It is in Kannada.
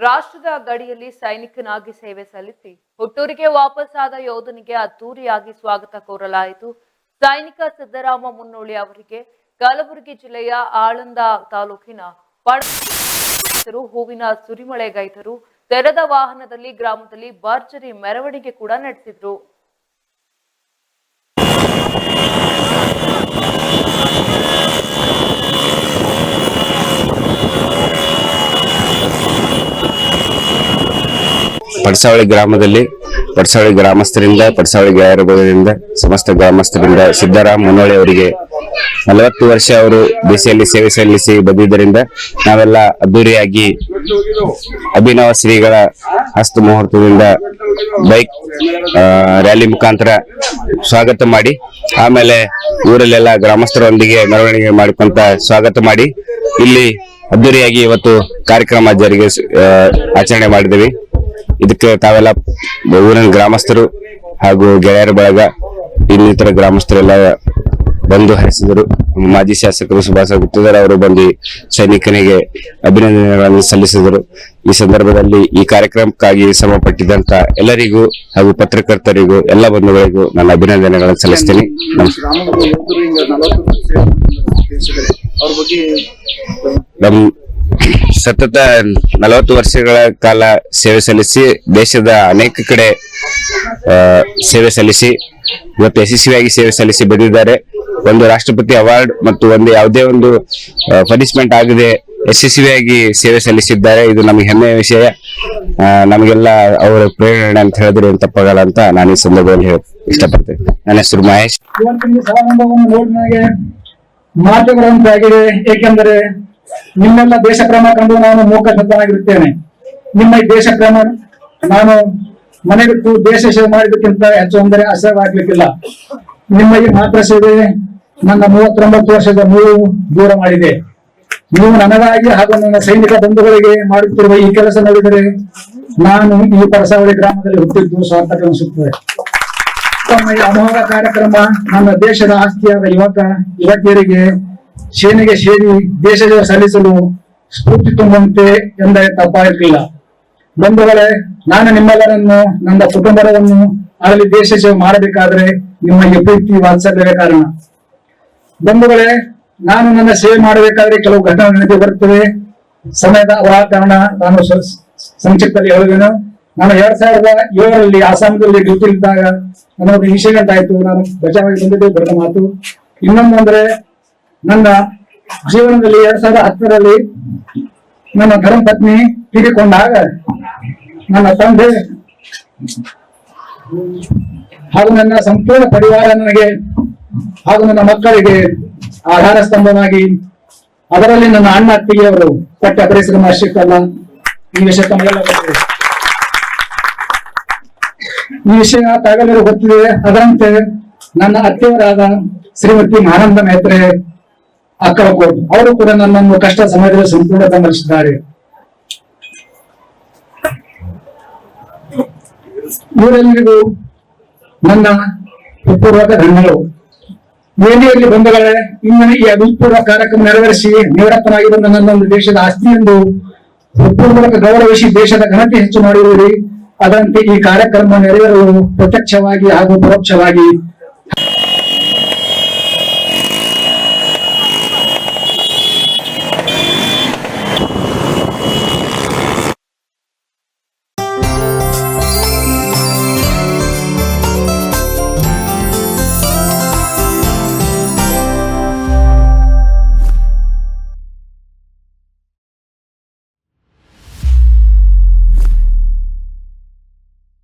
ರಾಷ್ಟ್ರದ ಗಡಿಯಲ್ಲಿ ಸೈನಿಕನಾಗಿ ಸೇವೆ ಸಲ್ಲಿಸಿ ಹುಟ್ಟೂರಿಗೆ ವಾಪಸ್ಸಾದ ಯೋಧನಿಗೆ ಅದ್ದೂರಿಯಾಗಿ ಸ್ವಾಗತ ಕೋರಲಾಯಿತು. ಸೈನಿಕ ಸಿದ್ದರಾಮ ಮುನ್ನೋಳಿ ಅವರಿಗೆ ಕಲಬುರಗಿ ಜಿಲ್ಲೆಯ ಆಳಂದ ತಾಲೂಕಿನ ಪಡ ಹೂವಿನ ಸುರಿಮಳೆಗೈದರು ತೆರೆದ ವಾಹನದಲ್ಲಿ ಗ್ರಾಮದಲ್ಲಿ ಭರ್ಜರಿ ಮೆರವಣಿಗೆ ಕೂಡ ನಡೆಸಿದ್ರು. ಪಡಸಾವಳಿ ಗ್ರಾಮದಲ್ಲಿ, ಪಡಸಾವಳಿ ಗ್ರಾಮಸ್ಥರಿಂದ, ಪಡಸಾವಳಿ ಗ್ರಾಮದಿಂದ ಸಮಸ್ತ ಗ್ರಾಮಸ್ಥರಿಂದ ಸಿದ್ದರಾಮ್ ಮುನ್ನೋಳಿ ಅವರಿಗೆ ನಲವತ್ತು ವರ್ಷ ಅವರು ಬಿಸಿಯಲ್ಲಿ ಸೇವೆ ಸಲ್ಲಿಸಿ ಬಂದಿದ್ದರಿಂದ ನಾವೆಲ್ಲ ಅದ್ದೂರಿಯಾಗಿ ಅಭಿನವ ಶ್ರೀಗಳ ಹಸ್ತ ಮುಹೂರ್ತದಿಂದ ಬೈಕ್ ರ್ಯಾಲಿ ಮುಖಾಂತರ ಸ್ವಾಗತ ಮಾಡಿ, ಆಮೇಲೆ ಊರಲ್ಲೆಲ್ಲ ಗ್ರಾಮಸ್ಥರೊಂದಿಗೆ ಮೆರವಣಿಗೆ ಮಾಡಿಕೊಂತ ಸ್ವಾಗತ ಮಾಡಿ, ಇಲ್ಲಿ ಅದ್ದೂರಿಯಾಗಿ ಇವತ್ತು ಕಾರ್ಯಕ್ರಮ ಜಾರಿಗೆ ಆಚರಣೆ ಮಾಡಿದ್ದೇವೆ ಇದಕ್ಕೆ ತಾವೆಲ್ಲ ಊರಿನ ಗ್ರಾಮಸ್ಥರು ಹಾಗೂ ಗೆಳೆಯರ ಬಳಗ ಇನ್ನಿತರ ಗ್ರಾಮಸ್ಥರೆಲ್ಲ ಬಂದು ಹರಿಸಿದರು. ಮಾಜಿ ಶಾಸಕರು ಸುಭಾಷ ಗುಪ್ತದರ್ ಅವರು ಬಂದು ಸೈನಿಕನಿಗೆ ಅಭಿನಂದನೆಗಳನ್ನು ಸಲ್ಲಿಸಿದರು. ಈ ಸಂದರ್ಭದಲ್ಲಿ ಈ ಕಾರ್ಯಕ್ರಮಕ್ಕಾಗಿ ಶ್ರಮ ಪಟ್ಟಿದ್ದಂತ ಎಲ್ಲರಿಗೂ ಹಾಗೂ ಪತ್ರಕರ್ತರಿಗೂ, ಎಲ್ಲ ಬಂಧುಗಳಿಗೂ ನನ್ನ ಅಭಿನಂದನೆಗಳನ್ನು ಸಲ್ಲಿಸ್ತೀನಿ. ನಮ್ಮ ಸತತ ನಲವತ್ತು ವರ್ಷಗಳ ಕಾಲ ಸೇವೆ ಸಲ್ಲಿಸಿ ದೇಶದ ಅನೇಕ ಕಡೆ ಸೇವೆ ಸಲ್ಲಿಸಿ, ಇವತ್ತು ಯಶಸ್ವಿಯಾಗಿ ಸೇವೆ ಸಲ್ಲಿಸಿ ಬಂದಿದ್ದಾರೆ. ಒಂದು ರಾಷ್ಟ್ರಪತಿ ಅವಾರ್ಡ್ ಮತ್ತು ಒಂದು ಯಾವುದೇ ಒಂದು ಪನಿಷ್ಮೆಂಟ್ ಆಗದೆ ಯಶಸ್ವಿಯಾಗಿ ಸೇವೆ ಸಲ್ಲಿಸಿದ್ದಾರೆ. ಇದು ನಮಗೆ ಹೆಮ್ಮೆಯ ವಿಷಯ. ನಮಗೆಲ್ಲ ಅವರ ಪ್ರೇರಣೆ ಅಂತ ಹೇಳಿದ್ರೆ ತಪ್ಪಾಗಲ್ಲ ಅಂತ ನಾನು ಈ ಸಂದರ್ಭದಲ್ಲಿ ಹೇಳ ಇಷ್ಟಪಡ್ತೇನೆ. ನನ್ನ ಹೆಸರು ಮಹೇಶ್. ಮಾತುಗಳಂತಾಗಿದೆ ಏಕೆಂದರೆ ನಿಮ್ಮೆಲ್ಲ ದೇಶ ಪ್ರೇಮ ಕಂಡು ನಾನು ಮೂಕ ಶಬ್ದನಾಗಿರುತ್ತೇನೆ ನಿಮ್ಮ ದೇಶ ಪ್ರೇಮ ನಾನು ಮನೆ ಬಿಟ್ಟು ದೇಶ ಸೇವೆ ಮಾಡಿದಕ್ಕಿಂತ ಹೆಚ್ಚು ಅಂದರೆ ಅಸಹ್ಯವಾಗ್ಲಿಕ್ಕಿಲ್ಲ. ನಿಮ್ಮ ಈ ಮಾತ್ರ ಸೇವೆ ನನ್ನ ಮೂವತ್ತೊಂಬತ್ತು ವರ್ಷದ ನೋವು ದೂರ ಮಾಡಿದೆ. ನೀವು ನನಗಾಗಿ ಹಾಗೂ ನನ್ನ ಸೈನಿಕ ಬಂಧುಗಳಿಗೆ ಮಾಡುತ್ತಿರುವ ಈ ಕೆಲಸ ನೋಡಿದರೆ ನಾನು ಈ ಪರಸಾವಳಿ ಗ್ರಾಮದಲ್ಲಿ ಹುಟ್ಟಿದ್ದು ಸಾರ್ಥಕ ಅನಿಸುತ್ತದೆ. ಅಮೋಘ ಕಾರ್ಯಕ್ರಮ ನನ್ನ ದೇಶದ ಆಸ್ತಿಯಾದ ಯುವಕ, ಯುವತಿಯರಿಗೆ ಸೇನೆಗೆ ಸೇರಿ ದೇಶ ಸೇವೆ ಸಲ್ಲಿಸಲು ಸ್ಫೂರ್ತಿ ತುಂಬುವಂತೆ ಎಂದರೆ ತಪ್ಪಾಗಲಿಲ್ಲ ಬಂಧುಗಳೇ, ನಾನು ನಿಮ್ಮೆಲ್ಲರನ್ನು, ನನ್ನ ಕುಟುಂಬರವನ್ನು ಅಲ್ಲಿ ದೇಶ ಸೇವೆ ಮಾಡಬೇಕಾದ್ರೆ ನಿಮ್ಮ ಪ್ರೀತಿ ವಾತ್ಸಲ್ಯವೇ ಕಾರಣ. ಬಂಧುಗಳೇ, ನಾನು ನನ್ನ ಸೇವೆ ಮಾಡಬೇಕಾದ್ರೆ ಕೆಲವು ಘಟನೆ ನಡೆದು ಬರುತ್ತವೆ ಸಮಯದ ಕಾರಣ ನಾನು ಸಂಕ್ಷಿಪ್ತದಲ್ಲಿ ಹೇಳುವೆನು. ನಾನು ಎರಡ್ ಸಾವಿರದ ಏಳರಲ್ಲಿ ಆಸಾಮದಲ್ಲಿ ಡ್ಯೂಟಿ ಇದ್ದಾಗ ನನಗೆ ಇನ್ಸಿಡೆಂಟ್ ಆಯ್ತು. ನಾನು ಬಚಾವಾಗಿ ಬಂದಿದ್ದೆ, ದೊಡ್ಡ ಮಾತು. ಇನ್ನೊಂದು ಅಂದ್ರೆ ನನ್ನ ಜೀವನದಲ್ಲಿ ಎರಡ್ ಸಾವಿರದ ಹತ್ತರಲ್ಲಿ ನನ್ನ ಧರ್ಮಪತ್ನಿ ತೀರಿಕೊಂಡಾಗ ನನ್ನ ತಂದೆ ಹಾಗೂ ನನ್ನ ಸಂಪೂರ್ಣ ಪರಿವಾರ ನನಗೆ ಹಾಗೂ ನನ್ನ ಮಕ್ಕಳಿಗೆ ಆಧಾರ ಸ್ತಂಭವಾಗಿ, ಅದರಲ್ಲಿ ನನ್ನ ಅಣ್ಣ ಅತ್ತಿಗೆಯವರು ಪಟ್ಟ ಪರಿಶ್ರಮ ಶಿಕ್ಕಲ್ಲ ಈ ವಿಷಯ ಈ ವಿಷಯ ತಾವೆಲ್ಲರೂ ಗೊತ್ತಿದೆ. ಅದರಂತೆ ನನ್ನ ಅತ್ತೆಯವರಾದ ಶ್ರೀಮತಿ ಮಹಾನಂದ ಮೇತ್ರೆ ಅಕ್ಕಲಕೋಟ್ ಅವರು ಕೂಡ ನನ್ನನ್ನು ಕಷ್ಟ ಸಮಯದಲ್ಲಿ ಸಂಪೂರ್ಣ ಬೆಂಬಲಿಸಿದ್ದಾರೆ ಇವರೆಲ್ಲರಿಗೂ ನನ್ನ ಹೃತ್ಪೂರ್ವಕ ಧನ್ಯಗಳು. ವೇದಿಯಲ್ಲಿ ಬಂಧುಗಳೇ ಇಂದಿನ ಈ ಅಭಿಪೂರ್ವ ಕಾರ್ಯಕ್ರಮ ನೆರವೇರಿಸಿ ನಿವೃತ್ತನಾಗಿ ಬಂದ ನನ್ನ ಒಂದು ದೇಶದ ಆಸ್ತಿ ಎಂದು ಹೃತ್ಪೂರ್ವಕ ಗೌರವಿಸಿ ದೇಶದ ಘನತೆ ಹೆಚ್ಚು ಮಾಡಿರುವಿರಿ. ಅದರಂತೆ ಈ ಕಾರ್ಯಕ್ರಮ ನೆರವೇರಲು ಪ್ರತ್ಯಕ್ಷವಾಗಿ ಹಾಗೂ ಪರೋಕ್ಷವಾಗಿ